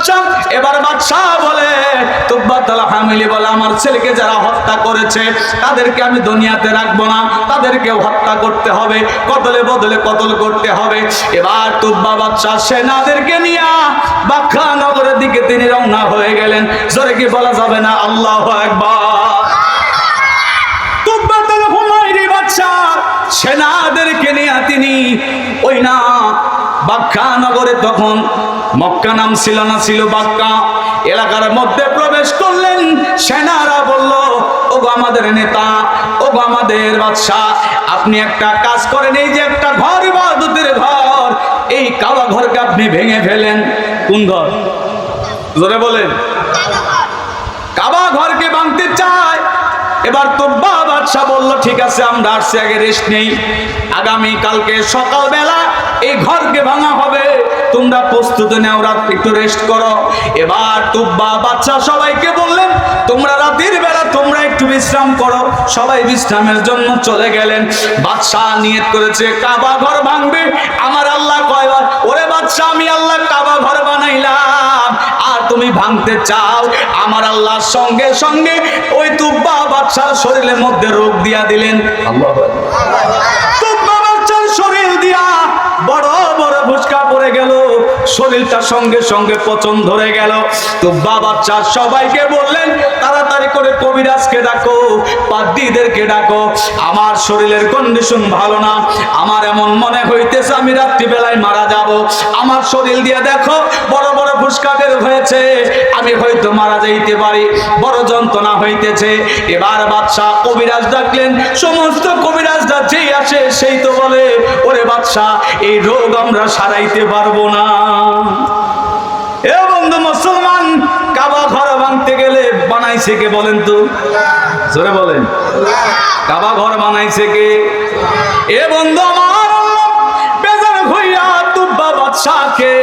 বাচ্চা এবার বাচ্চা বলে তুব্বাতাল হামিলি বলে, আমার ছেলেকে যারা হত্যা করেছে, তাদেরকে আমি দুনিয়াতে রাখব না, তাদেরকেও হত্যা করতে হবে কতলে বদলে কতল করতে হবে। এবার তুব্বা বাচ্চা সেনাদেরকে নিয়ে বাক্কা নগরের দিকে তিনি রওনা হয়ে গেলেন। জোরে কি বলা যাবে না? আল্লাহ একবার তুব্বাতুল হুমায়রি বাদশা সেনাদেরকে নিয়ে তিনি ওই না বাক্কা নগরে তখন মক্কা নাম ছিল না, ছিল বাক্কা। এলাকার মধ্যে প্রবেশ করলেন, সেনারা বলল, ওগো আমাদের নেতা, ওগো আমাদের বাদশা আপনি একটা কাজ করেন, এই যে একটা ঘর, ইবাদতের ঘর, এই কাবা ঘরকে আপনি ভেঙে ফেলেন। কোন ঘর? জোরে বলেন। কাবা ঘরকে ভাঙতে চায়। এবার তোব্বা বাদশাহ বলল, ঠিক আছে, আমরা আসছি আগে রেস্ট নেই। আগামী কালকে সকালবেলা এই ঘরকে ভাঙা হবে। তোমরা প্রস্তুত নাও রাত একটু রেস্ট করো। এবার তুব্বা বাচ্চা সবাইকে বললেন তোমরা রাতের বেলা তোমরা একটু বিশ্রাম করো। সবাই বিশ্রামের জন্য চলে গেলেন। বাদশাহ নিয়ত করেছে কাবা ঘর ভাঙবে। আমার আল্লাহ কয়বার ওরে বাদশাহ আমি আল্লাহ কাবা ঘর বানাইলাম। আর তুমি ভাঙতে চাও? আমার আল্লাহর সঙ্গে সঙ্গে ওই তুব্বা বাচ্চার শরীরের মধ্যে রোগ দিয়া দিলেন। তুব্বা বাচ্চার শরীর দিয়া বড় বড় পড়ে গেল শরীরটা সঙ্গে সঙ্গে পচন ধরে গেল। তুব্বা বাচ্চা সবাইকে বললেন, তাড়াতাড়ি করে কবিরাজকে ডাকো পাদ্দিদেরকে ডাকো। আমার শরীরের কন্ডিশন ভালো না, আমার এমন মনে হইতেছে আমি রাত্রিবেলায় মারা যাব। আমার শরীর দিয়ে দেখো, বড় বড় ফুসকা বের হয়েছে। আমি হয়তো মারা যাইতে পারি, বড় যন্ত্রণা হইতেছে। এবার বাদশাহ কবিরাজ ডাকলেন, সমস্ত কবিরাজরা যেই আসে সেই তো বলে, ওরে বাদশাহ এই রোগ আমরা সারাইতে পারব না। এ বন্ধু মুসলমান, কাবা ঘর ভাঙতে গেলে বানাইছে কে বলেন তো? জোরে বলেন। কাবা ঘর বানাইছে কে? এ বন্ধু আমার বেজার হইয়া তুব্বা বাদশাকে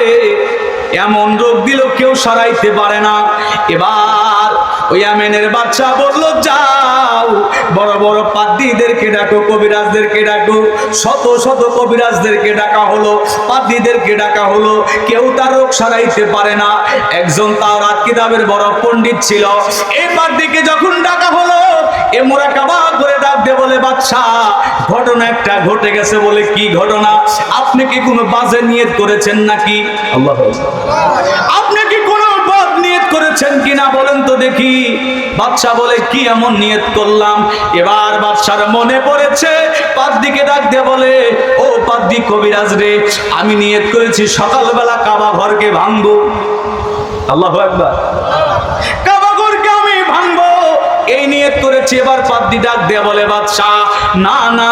এমন রোগ দিল কেউ সরাইতে পারে না। এবার ওই আমেনের বাচ্চা বলল যাও বড় বড় পাদ্দিদেরকে ডাকো, কবিরাজদেরকে ডাকো। শত শত কবিরাজদেরকে ডাকা হলো পাদ্দিদেরকে ডাকা হলো। কেউ তার রোগ সারাইতে পারে না। একজন তাও রাত কিতাবের বড় পণ্ডিত ছিল। এই পাদ্দিকে যখন ডাকা হলো, এ মোরা কাবা করে ডাক দিয়ে বলে বাচ্চা ঘটনা একটা ঘটে গেছে বলে কি ঘটনা? আপনি কি কোনো বাজে নিয়ত করেছেন নাকি? আল্লাহ আপনি কি কোনো বদ নিয়ত করেছেন কিনা বলেন তো দেখি। বাদশা বলে, কি এমন নিয়ত করলাম? এবার বাদশার মনে পড়েছে পাদ্দিকে ডাক দিয়ে বলে, ও পাদ্দি কবিরাজ রে, আমি নিয়ত করেছি সকালবেলা কাবা ঘরকে ভাঙবো। আল্লাহ একবার করেছি এবার পাদ্দি ডাক দেয়া বলে, বাদশাহ, না না,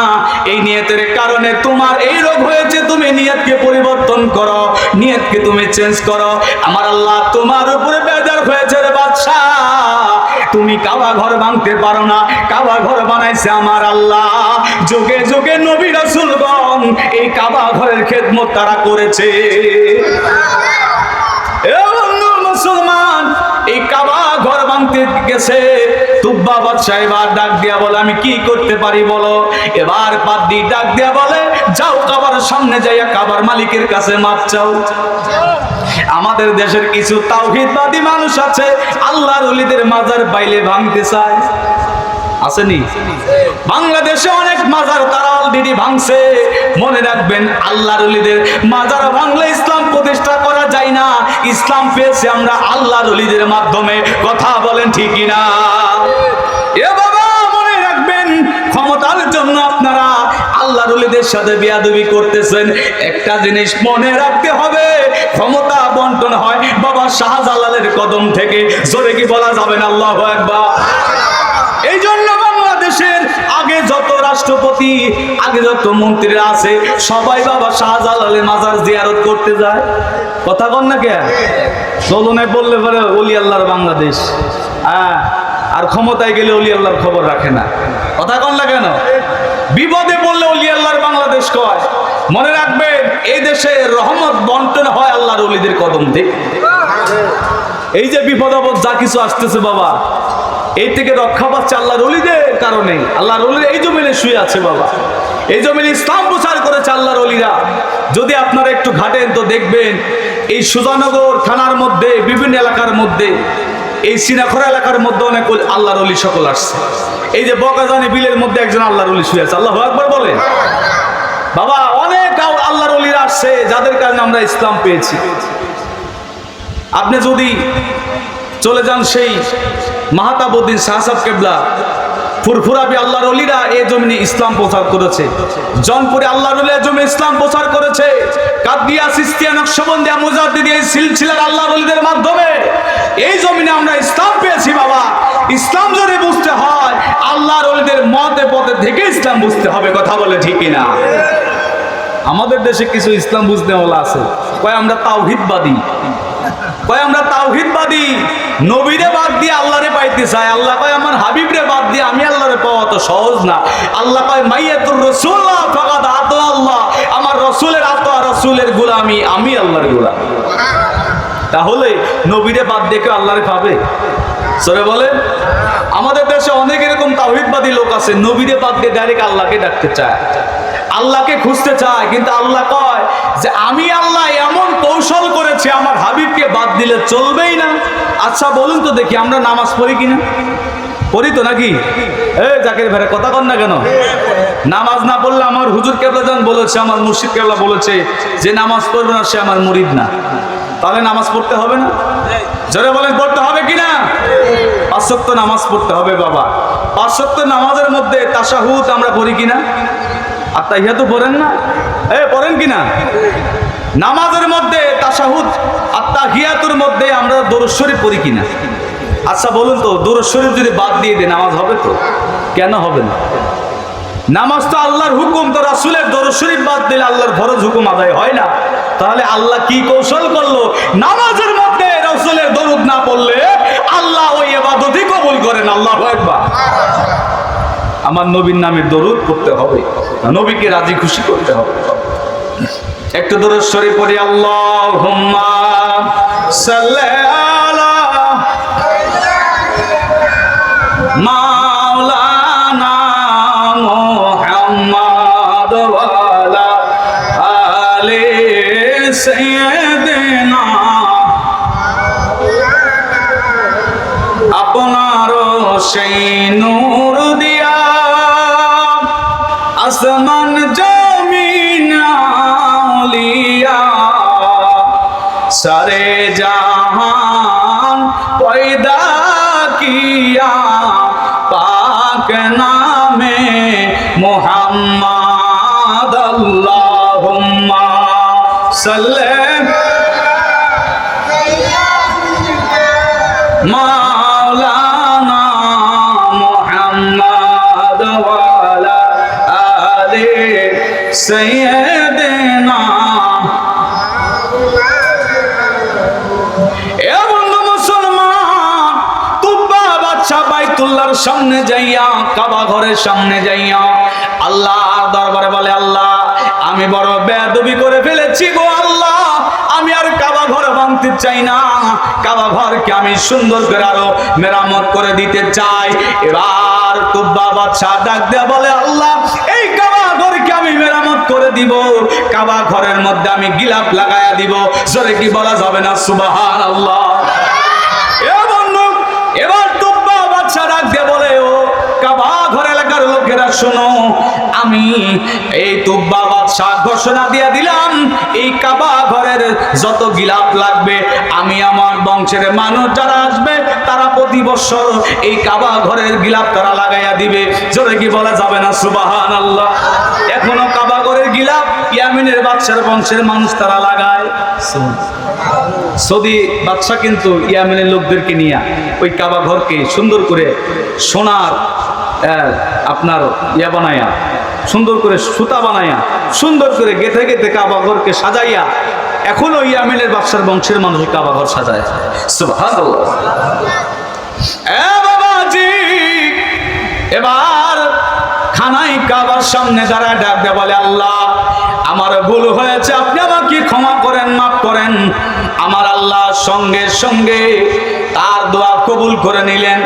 এই নিয়তের কারণে তোমার এই রোগ হয়েছে, তুমি নিয়তকে পরিবর্তন করো, নিয়তকে তুমি চেঞ্জ করো। আমার আল্লাহ তোমার উপরে বেজার হয়েছে রে বাদশাহ। তুমি কাবা ঘর ভাঙতে পারো না কাবা ঘর বানাইছে আমার আল্লাহ। যুগে যুগে নবী রাসূলগণ এই কাবা ঘরের খেদমত তারা করেছে। মুসলমান এই কাবা ঘর ভাঙতে গেছে। তুব্বা বাদশাহ এবার ডাক দিয়া বলে, আমি কি করতে পারি বলো? এবার পাদ্দি ডাক দিয়া বলে, যাও কাবার সামনে যাইয়া কাবার মালিকের কাছে মাপ চাও। আমাদের দেশের কিছু তাওহিদবাদী মানুষ আছে, আল্লাহর ওলিদের মাজার বাইলে ভাঙতে চায়। আসেনি? বাংলাদেশে অনেক মাজার তারা অলরেডি ভাঙছে। মনে রাখবেন, আল্লাহর ওলিদের মাজার ভাঙলে ইসলাম প্রতিষ্ঠা ইসলাম পেয়েছে, আমরা আল্লাহ রলিদের মাধ্যমে। কথা বলেন ঠিকই না এ বাবা, মনে রাখবেন, ক্ষমতার জন্য আপনারা আল্লাহর ওলিদের সাথে বিয়াদবি করতেছেন। একটা জিনিস মনে রাখতে হবে, ক্ষমতা বন্টন হয় বাবা শাহজালালের কদম থেকে। জোরে কি বলা যাবে না? আল্লাহ একবার এই জন্য বাংলাদেশের আগে যত রাষ্ট্রপতি আগে যত মন্ত্রীরা আছে, সবাই বাবা শাহজালালের মাজার জিয়ারত করতে যায়। কথা কন না কে? দোলনে বললে পরে অলি আল্লাহর বাংলাদেশ। হ্যাঁ আর ক্ষমতায় গেলে অলি আল্লাহর খবর রাখে না। কথা কন না কেন? বিপদে পড়লে অলি আল্লাহর বাংলাদেশ কয়? মনে রাখবেন, এই দেশে রহমত বন্টন হয় আল্লাহর অলিদের কদম থেকে এই যে বিপদ আপদ, যা কিছু আসতেছে বাবা, এই থেকে রক্ষা পাচ্ছে আল্লাহর অলিদের কারণে। আল্লাহর অলিদের এই জমিনে শুয়ে আছে বাবা। এই জমিনে ইসলাম প্রচার করেছে আল্লাহর অলিরা যদি আপনারা একটু ঘাটেন তো দেখবেন, এই সুজানগর থানার মধ্যে, বিভিন্ন এলাকার মধ্যে, এই সিনাখরা এলাকার মধ্যে অনেক আল্লাহর অলি সকল আসছে। এই যে বকাজানি বিলের মধ্যে একজন আল্লাহর অলি শুয়ে আছে। আল্লাহ একবার বলেন। বাবা, অনেক আল্লাহর অলিরা আসছে, যাদের কারণে আমরা ইসলাম পেয়েছি। আপনি যদি চলে যান সেই মাহাতাবুদ্দিন শাহসাব কেবলা ফুরফুরাবি আল্লাহর অলিরা এ জমিনে ইসলাম প্রচার করেছে। জনপুরে আল্লাহর অলিরা জমি ইসলাম প্রচার করেছে। কাদিয়া সিস্তিয়া নকশবন্দিয়া মুজাদ্দিদি এই সিলসিলার আল্লাহর অলিদের মাধ্যমে এই জমিনে আমরা ইসলাম পেয়েছি বাবা। ইসলাম যদি বুঝতে হয়, আল্লাহর অলিদের মতে পথে থেকে ইসলাম বুঝতে হবে, কথা বলে ঠিক না আমাদের দেশে কিছু ইসলাম বুঝতে আছে। কয়, আমরা তাওহিদবাদী। কয়, আমরা তাওহিদবাদী। নবীরে বাদ দিয়ে আল্লাহরে পাইতে চাই। আল্লাহ কয়, আমার হাবিবরে বাদ দিয়ে আমি আল্লাহরে পাওয়া তো সহজ না। আল্লাহ কয়, মাইয়াতুর রাসূলুল্লাহ ফাকাদ আতা আল্লাহ। আমার রসুলের আতা রসুলের গোলামি, আমি আল্লাহর গোলাম। তাহলে নবীরে বাদ দিয়ে কেউ আল্লাহরে পাবে? সরে বলেন। আমাদের দেশে অনেক এরকম তাওহিদবাদী লোক আছে, নবীরে বাদ দিয়ে ডাইরেক্ট আল্লাহকে ডাকতে চায়। আল্লাহকে খুঁজতে চায়, কিন্তু আল্লাহ কয় যে আমি আল্লাহ এমন কৌশল করেছি, আমার হাবিবকে বাদ দিলে চলবেই না। আচ্ছা বলুন তো দেখি আমরা নামাজ পড়ি কিনা? পড়ি তো নাকি? এ, জাকির ভাইরা, কথা কন না কেন? নামাজ না পড়লে আমার হুজুর কেবলা যান বলেছে, আমার মুর্শিদ কেবলা বলেছে, যে নামাজ পড়বে না, সে আমার মুরিদ না। তাহলে নামাজ পড়তে হবে না? জোরে বলেন, পড়তে হবে কিনা? পাঁচশক্ত নামাজ পড়তে হবে, বাবা। পাঁচশক্ত নামাজের মধ্যে তাসাহুদ আমরা পড়ি কিনা? আর তাইয়া তো পড়েন না? এ, পড়েন কিনা নামাজের মধ্যে তাসাহুদ আত্মাহিয়াতুর মধ্যে আমরা দরুদ শরীফ পড়ি কিনা আচ্ছা বলুন তো, দরুদ যদি বাদ দিয়ে দেয় নামাজ হবে তো? কেন হবে না? নামাজ তো আল্লাহর হুকুম, তো রাসুলের দরুদ শরীফ বাদ দিলে আল্লাহর ফরজ হুকুম আদায় হয় না। তাহলে আল্লাহ কি কৌশল করল? নামাজের মধ্যে রাসুলের দরুদ না পড়লে আল্লাহ ওই এবাদতই কবুল করেন, আল্লাহ একবার আমার নবীর নামে দরুদ করতে হবে, নবীকে রাজি খুশি করতে হবে। একটু দরুদ শরীফ পড়ি, আল্লাহুম্মা সাল্লি আসমান জমিন আউলিয়া সারে জাহান পয়দা কিয়া পাক নামে মোহাম্মদ আল্লাহুম্মা সাল্লি সামনে যাইয়া, কাবা ঘরের সামনে যাইয়া, আল্লাহর দরবারে বলে, আল্লাহ, আমি বড় বেয়াদবি করে ফেলেছি গো আল্লাহ। আমি আর কাবা ঘর ভাঙতে চাই না। কাবা ঘরকে আমি সুন্দর করে আরও মেরামত করে দিতে চাই। এবার তুব্বা বাদশা ডাক দেয়া বলে, আল্লাহ, এই কাবা আমি মেরামত করে দিব। কাবা ঘরের মধ্যে আমি গিলাপ লাগায়া দিব। জোরে কি বলা যাবে না? সুবাহান আল্লাহ এবার তুব্বা বাচ্চা রাখ দিয়ে বলে, ও কাবা ঘর এলাকার লোকেরা, শোনো আমি এই তুব্বা বাদশাহ ঘোষণা দিয়ে দিলাম, এই কাবা ঘরের যত গিলাপ লাগবে, আমি আমার বংশের মানুষ যারা আসবে, তারা প্রতি বছর এই কাবা ঘরের গিলাপ তারা লাগাইয়া দিবে। জোরে কি বলা যাবে না? সুবাহান আল্লাহ এখনও কাবা ঘরের গিলাপ ইয়ামিনের বাচ্চার বংশের মানুষ তারা লাগায়। সৌদি বাদশাহ কিন্তু ইয়ামিনের লোকদেরকে নিয়ে ওই কাবা ঘরকে সুন্দর করে সোনার আপনার ইয়া বানায়া সুন্দর করে সুতা বানায়া সুন্দর করে গেথে গেথে কাবা ঘরকে সাজাইয়া, এখনও ইয়ামেনের বাদশার বংশের মানুষ কাবাঘর কাবা ঘর সাজায়। এবার খানাই কাবার সামনে দাঁড়ায় ডাক বলে, আল্লাহ, আমার ভুল হয়েছে, আপনি আমাকে ক্ষমা করেন, মাফ করেন। আল্লাহ সঙ্গে সঙ্গে তার দোয়া কবুল করে নিলেন।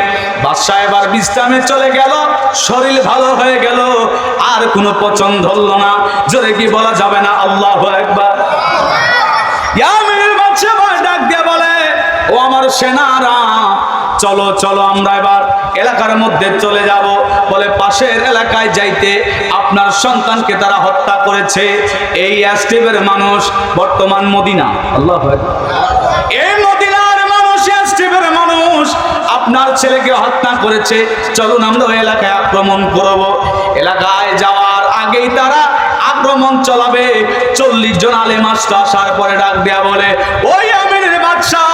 বাদশাহ এবার বিশ্রামে চলে গেল, শরীর ভালো হয়ে গেল, আর কোনো পছন্দ ধরল না। জোরে কি বলা যাবে না? আল্লাহ একবার ও আমার সেনারা, চলো চলো আমরা এবার এলাকার মধ্যে চলে যাব। বলে, পাশের এলাকায় যাইতে আপনার সন্তানকে তারা হত্যা করেছে। এই অ্যাস্টিভের মানুষ বর্তমান মদিনা। আল্লাহ অ্যাস্টিভের মানুষ আপনার ছেলেকে হত্যা করেছে। চলুন আমরা এলাকায় আক্রমণ করব। এলাকায় যাওয়ার আগেই তারা আক্রমণ চালাবে। চল্লিশ জন আলে মাস্টার আসার পরে ডাক দেয়া বলে, ওই আমিরের বাদশাহ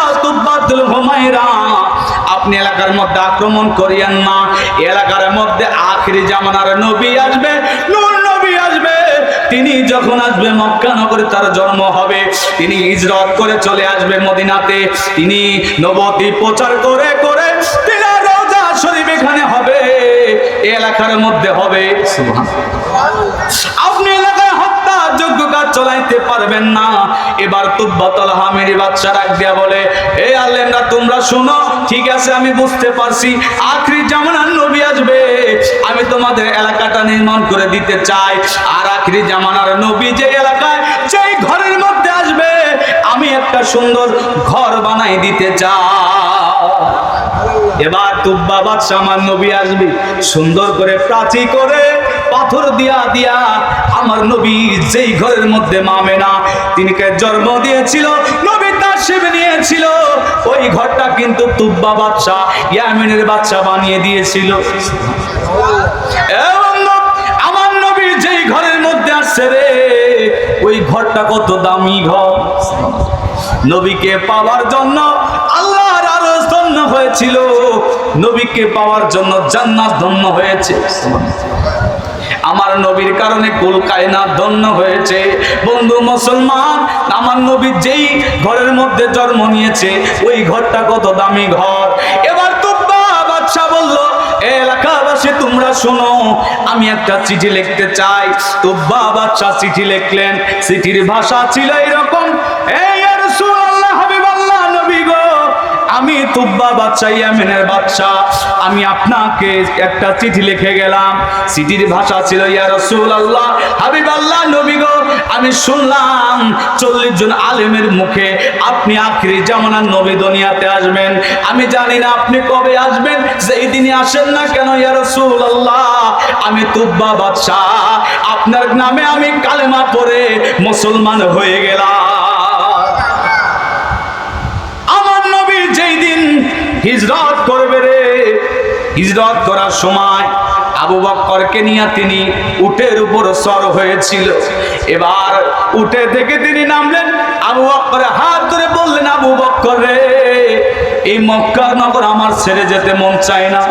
আপনি এলাকার মধ্যে আক্রমণ করিয়েন না। এলাকার মধ্যে আখিরি জামানার নবী আসবে। নূর তিনি যখন আসবে মক্কা নগরে, তার জন্ম হবে। তিনি হিজরত করে চলে আসবে মদিনাতে। তিনি নবদ্বীপ প্রচার করে করে তিনি রোজা শরীফ এখানে হবে এলাকার মধ্যে হবে। আপনি এলাকায় হত্যা যোগ্য কাজ চলাইতে পারবেন না। এবার তুব্বতল হামিরি বাচ্চা রাখ দিয়া বলে এই আলেমরা তোমরা শোনো, ঠিক আছে, আমি বুঝতে পারছি। আখরি জামানার নবী আসবে। আমি তোমাদের এলাকাটা নির্মাণ করে দিতে চাই। আর আখরি জামানার নবী যে এলাকায় সেই ঘরের মধ্যে আসবে, আমি একটা সুন্দর ঘর বানাই দিতে চাই। এবার তুব্বা বাদশাহ আমার নবী আসবি, সুন্দর করে প্রাচী করে পাথর দিয়া দিয়া আমার নবী যেই ঘরের মধ্যে মামেনা তিনিকে জন্ম দিয়েছিল, নবী তার সেবে নিয়েছিল। ওই ঘরটা কিন্তু তুব্বা বাদশাহ ইয়ামিনের বাদশাহ বানিয়ে দিয়েছিল। আমার নবী যেই ঘরের মধ্যে আসছে ওই ঘরটা কত দামি নবীকে পাওয়ার জন্য আল্লাহর আরশ ধন্য হয়েছিল। নবীকে পাওয়ার জন্য জান্নাত ধন্য হয়েছে। নবীর কারণে কুল কায়নাত ধন্য হয়েছে। বন্ধু মুসলমান, আমার নবী যেই ঘরের মধ্যে জন্ম নিয়েছে, ওই ঘরটা কত দামি ঘর। এবার তুব্বা বাদশাহ বলল, "এ এলাকাবাসী, তোমরা শোনো, আমি একটা চিঠি লিখতে চাই। বাদশাহ চিঠি লিখলেন, চিঠির ভাষা ছিল এরকম এই ইয়া আমি তুব্বা বাদশাহ ইয়ামিনের বাদশাহ আমি আপনাকে একটা চিঠি লিখে গেলাম। চিঠির ভাষা ছিল, ইয়া রাসূলুল্লাহ, হাবিবাল্লাহ নবী গো, আমি শুনলাম চল্লিশ জন আলেমের মুখে আপনি আখরি জামানার নবী দুনিয়াতে আসবেন। আমি জানি না আপনি কবে আসবেন, যেই দিনে আসেন না কেন, ইয়া রাসূলুল্লাহ, আমি তুব্বা বাদশাহ আপনার নামে আমি কালেমা পড়ে মুসলমান হয়ে গেলাম আমার নবী যেই দিন হিজরত করবে রে। হিজরত করার সময় আবু বক্করকে নিয়ে তিনি উটের উপর সর হয়েছিল। এবার উঠে থেকে তিনি নামলেন, আবু বক্করে হাত ধরে বললেন, আবু বক্কর রে, এই মক্কা নগর আমার ছেড়ে যেতে মন চায় না।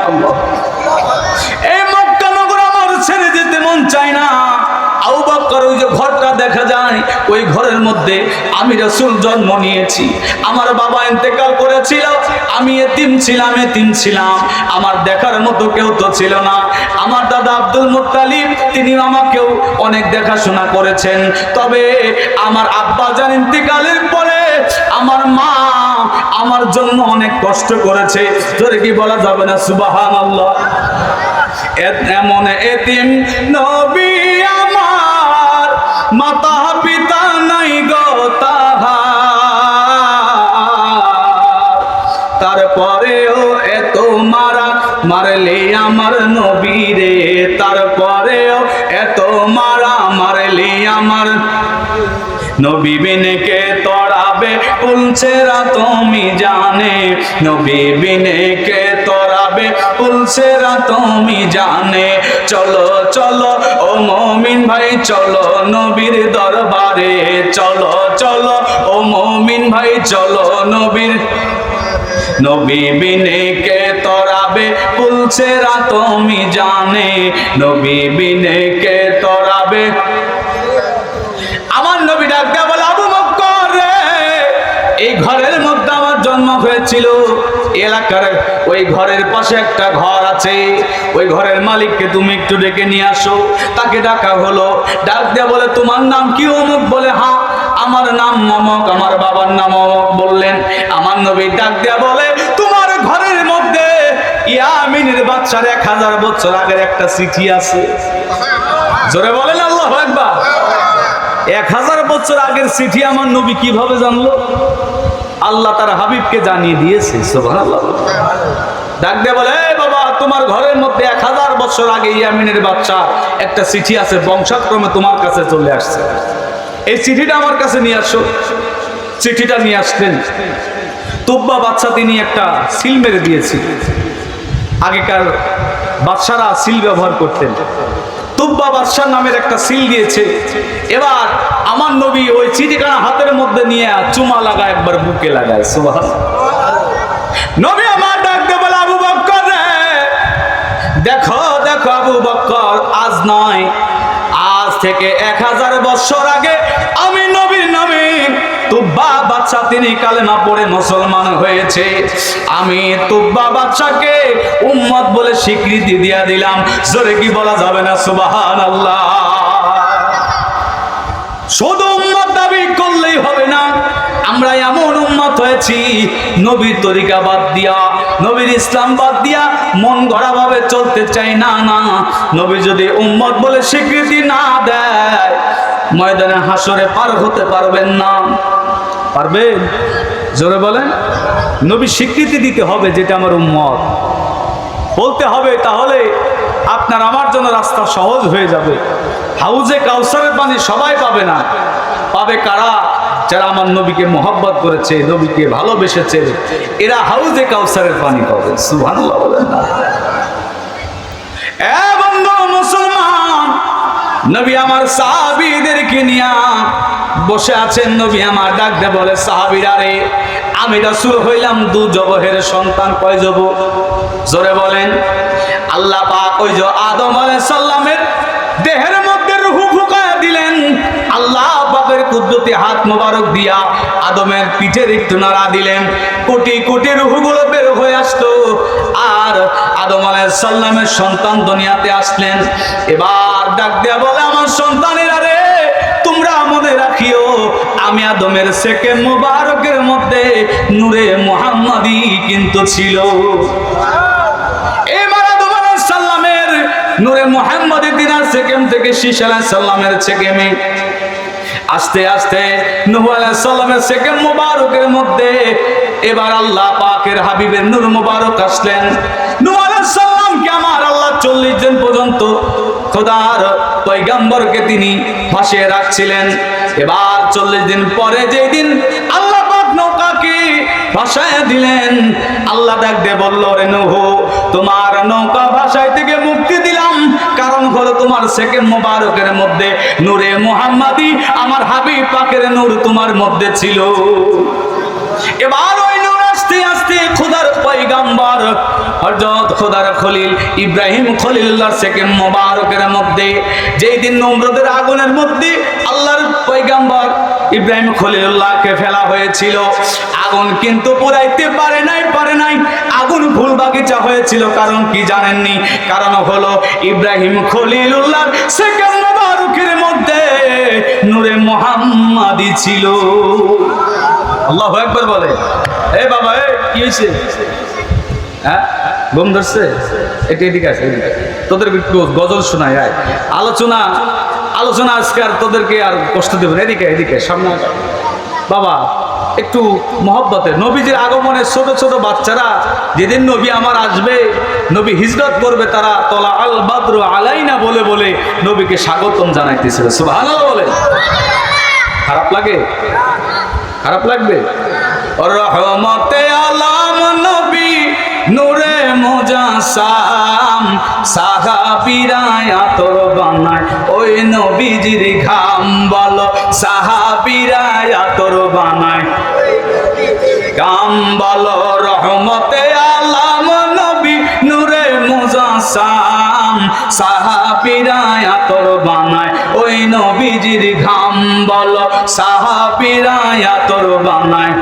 এই মক্কা নগর আমার ছেড়ে যেতে মন চায় না। আবু বক্কর ওই যে ঘরটা দেখা যায় ওই ঘরের মধ্যে আমি রসুল জন্ম নিয়েছি। আমার বাবা ইন্তেকাল করেছিল, আমি এতিম ছিলাম এতিম ছিলাম। আমার দেখার মতো কেউ তো ছিল না। আমার দাদা আব্দুল মুত্তালিব তিনি আমাকেও অনেক দেখাশোনা করেছেন। তবে আমার আব্বা জান ইন্তেকালের পরে আমার মা আমার জন্য অনেক কষ্ট করেছে। তোরে কি বলা যাবে না? সুবাহান আল্লাহ এমন এতিম নবী আমার মাতা মারলে আমার নবী রে তারপরেও এত মারা মারলে আমার নবী বিনেকে তড়াবে উলছেরা তুমি জানে। নবী বিনেকে তড়াবে উলছেরা তুমি জানে। চলো চলো, ও মমিন ভাই, চলো নবীর দরবারে। চলো চলো, ও মমিন ভাই, চলো নবীর। নবী বিনেকে তরাবে পুলছেরা তুমি জানে? নবী বিনেকে তরাবে? আমার নবী ডাকতে বলে, আবু বক্কর রে, এই ঘরের মধ্যে আমার জন্ম হয়েছিল। এলাকার ওই ঘরের পাশে একটা ঘর আছে। ওই ঘরের মালিককে তুমি একটু ডেকে নিয়ে আসো। তাকে ডাকা হলো। ডাক দিয়ে বলে, তোমার নাম কি অমুক? বলে হ্যাঁ আমার নাম মমক, আমার বাবার নাম মমক বললেন। আমার নবী ডাক দেয়া বলে মধ্যে ইয়ামিনের বাচ্চার এক হাজার বছর আগের একটা চিঠি আছে। জোরে বলেন আল্লাহ একবার এক হাজার বছর আগের চিঠি আমার নবী কীভাবে জানলো? আল্লাহ তার হাবিবকে জানিয়ে দিয়েছে ডাক দিয়ে বলে, "এই বাবা, তোমার ঘরের মধ্যে এক হাজার বছর আগে ইয়ামিনের বাচ্চা একটা চিঠি আছে, বংশাক্রমে তোমার কাছে চলে আসছে। এই চিঠিটা আমার কাছে নিয়ে আসো। চিঠিটা নিয়ে আসতেন তুব্বা বাচ্চা তিনি একটা সিল মেরে দিয়েছি। আগেকার বাদশারা সিল ব্যবহার করতেন। তুব্বা বাদশার নামের একটা সিল দিয়েছে। এবার আমার নবী ওই চিঠিখানা হাতের মধ্যে নিয়ে চুমা লাগায়, একবার বুকে লাগায়। সুবাহ নবী আমার ডাকতে বলে, আবু বক্কর দেখো দেখো আবু বক্কর, আজ নয় থেকে এক হাজার বছর আগে আমি নবীর নামে তুব্বা বাচ্চা তিনি কালেমা পড়ে মুসলমান হয়েছে। আমি তুব্বা বাচ্চাকে উম্মত বলে স্বীকৃতি দিয়া দিলাম। জোরে কি বলা যাবে না? সুবাহান আল্লাহ শুধু উম্মত দাবি করলেই হবে না আমরা এমন হয়েছি নবীর তরিকা বাদ দিয়া, নবীর ইসলাম বাদ দিয়া মন গড়া ভাবে চলতে চাই। না না, নবী যদি উম্মত বলে স্বীকৃতি না দেয়, ময়দানে হাসরে পার হতে পারবেন না। পারবেন জোরে বলেন। নবী স্বীকৃতি দিতে হবে যেটা আমার উম্মত। বলতে হবে তাহলে আপনার আমার জন্য রাস্তা সহজ হয়ে যাবে। হাউজে কাউসারের পানি সবাই পাবে না। পাবে কারা? যারা আমার নবীকে মোহাব্বত করেছে, নবীকে ভালোবেসেছে, এরা হাউজে কাউসারের পানি পাবে। নবী আমার সাহাবীদেরকে নিয়া বসে আছেন, নবী আমার ডাক দে বলে, সাহাবীরা রে, আমি রাসূল হইলাম, দু জবহের সন্তান কয় জব? জোরে বলেন, আল্লাহ পাক ওই যে আদম আলাইহিস সালামের কুদরতি হাত মোবারক দিয়া আদমের পিঠের একটু নাড়া দিলেন। কোটি কোটি রুহগুলো বের হয়ে আসতো। আর আদম আলাইহিস সালামের সন্তান দুনিয়াতে আসলেন। এবার ডাক দেয়া বলে, আমার সন্তানেরা রে, তোমরা মনে রাখিও, আমি আদমের মোবারকের মধ্যে কিন্তু ছিল। থেকে সালামের সেকেমে আস্তে আস্তে নূহ সেকেন্ড মোবারকের মধ্যে এবার আল্লাহ পাকের হাবিবের নূর মোবারক আসলেন। নূহ আমার আল্লাহ চল্লিশ দিন পর্যন্ত খোদার তিনি ফাঁসিয়ে রাখছিলেন। এবার চল্লিশ দিন পরে যেই দিন আল্লাহ পাক নৌকাকে ভাসায় দিলেন, আল্লাহ ডাক দিয়ে বলল রে নূহ, তোমার নৌকা ভাষায় থেকে মুক্তি দিলাম। হলো তোমার সেকেন্ড মোবারকের মধ্যে। নূরে মোহাম্মদী আমার হাবিব পাকের নূর তোমার মধ্যে ছিল। এবার ওই নূর আস্তে আস্তে খোদার পয়গাম্বর, হযরত খোদার খলিল, ইব্রাহিম খলিল্লাহর সেকেন্ড মোবারকের মধ্যে, যেই দিন নমরুদের আগুনের মধ্যে আল্লাহর পয়গাম্বর ইব্রাহিম খলিলুল্লাহকে ফেলা হয়েছিল। আগুন কিন্তু পুরাইতে পারে নাই পারে নাই। আগুন ভুল বাগিচা হয়েছিল, কারণ কি জানেননি? কারণ হলো ইব্রাহিম খলিলুল্লাহর সেকেন্ড মোবারকের মধ্যে নূরে মোহাম্মদী ছিল। আল্লাহ একবার বলে। এ বাবা, এ, কি হয়েছে হ্যাঁ? ঘুম ধরছে? এটা এদিকে আছে। তোদের গজল শোনায় আয়। আলোচনা আলোচনা আজকে আর তোদেরকে আর কষ্ট দেবে না। এদিকে এদিকে সামনে বাবা একটু মহব্বতে নবীজির আগমনে ছোট ছোট বাচ্চারা যেদিন নবী আমার আসবে, নবী হিজরত করবে, তারা তলা আল বাদ্র আলাইনা বলে বলে নবীকে স্বাগতম জানাইতেছিল। সুবহানাল্লাহ বলে খারাপ লাগে? খারাপ লাগবে? রহমতে আলাম নবী, নূরে মোজাসাম আতর বানায়। ওই নবীজির ঘাম বলো, সাহাবিরা আতর বানায়। বলো রহমতে আলাম নবী নূরে মোজাসাম। সাহাবিরা আতর বানায়, ওই নবীজির ঘাম বলো। আতর বানায়।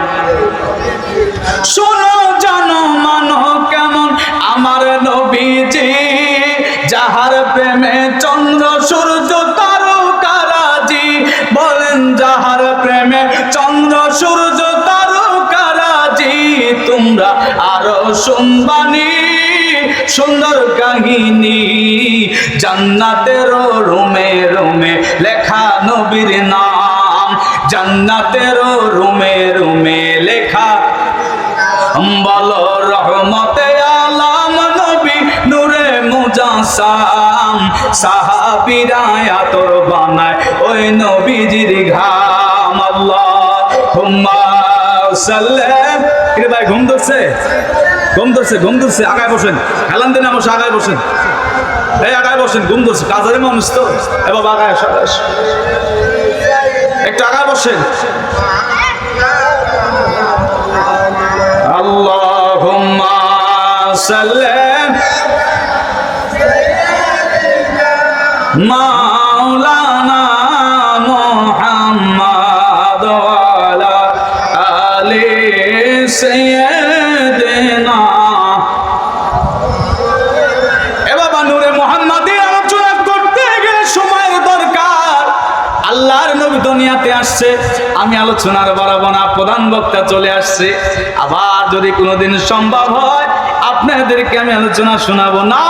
শোনো জানো মানো কেমন আমার নবীজি, যাহার প্রেমে চন্দ্র সূর্য আরও সুন্দর কাহিনী। জান্নাতের রুমে রুমে লেখা নবীর নাম। জান্নাতের রুমে রুমে লেখা, বলো রহমতে আলাম নবী নূরে মুজাসাম। সাহাবিরা আতর বানায় ওই নবীজির ঘাম। আল্লাহ হুম্মা সাল্লাম কিরে ভাই, ঘুম ধরছে? ঘুম ধরছে ঘুম ধরছে। আগায় বসেন। হেলান দিন আমার আগায় বসেন। এই আগায় বসেন, ঘুম ধরছে। কাজের মানুষ তো। এ বাবা, আগায় একটু আগায় বসেন। মাওলানা আমি আলোচনার বাড়াবো না, প্রধান বক্তা চলে আসছে। আবার যদি কোনোদিন সম্ভব হয়, আপনাদেরকে আমি আলোচনা শোনাবো। না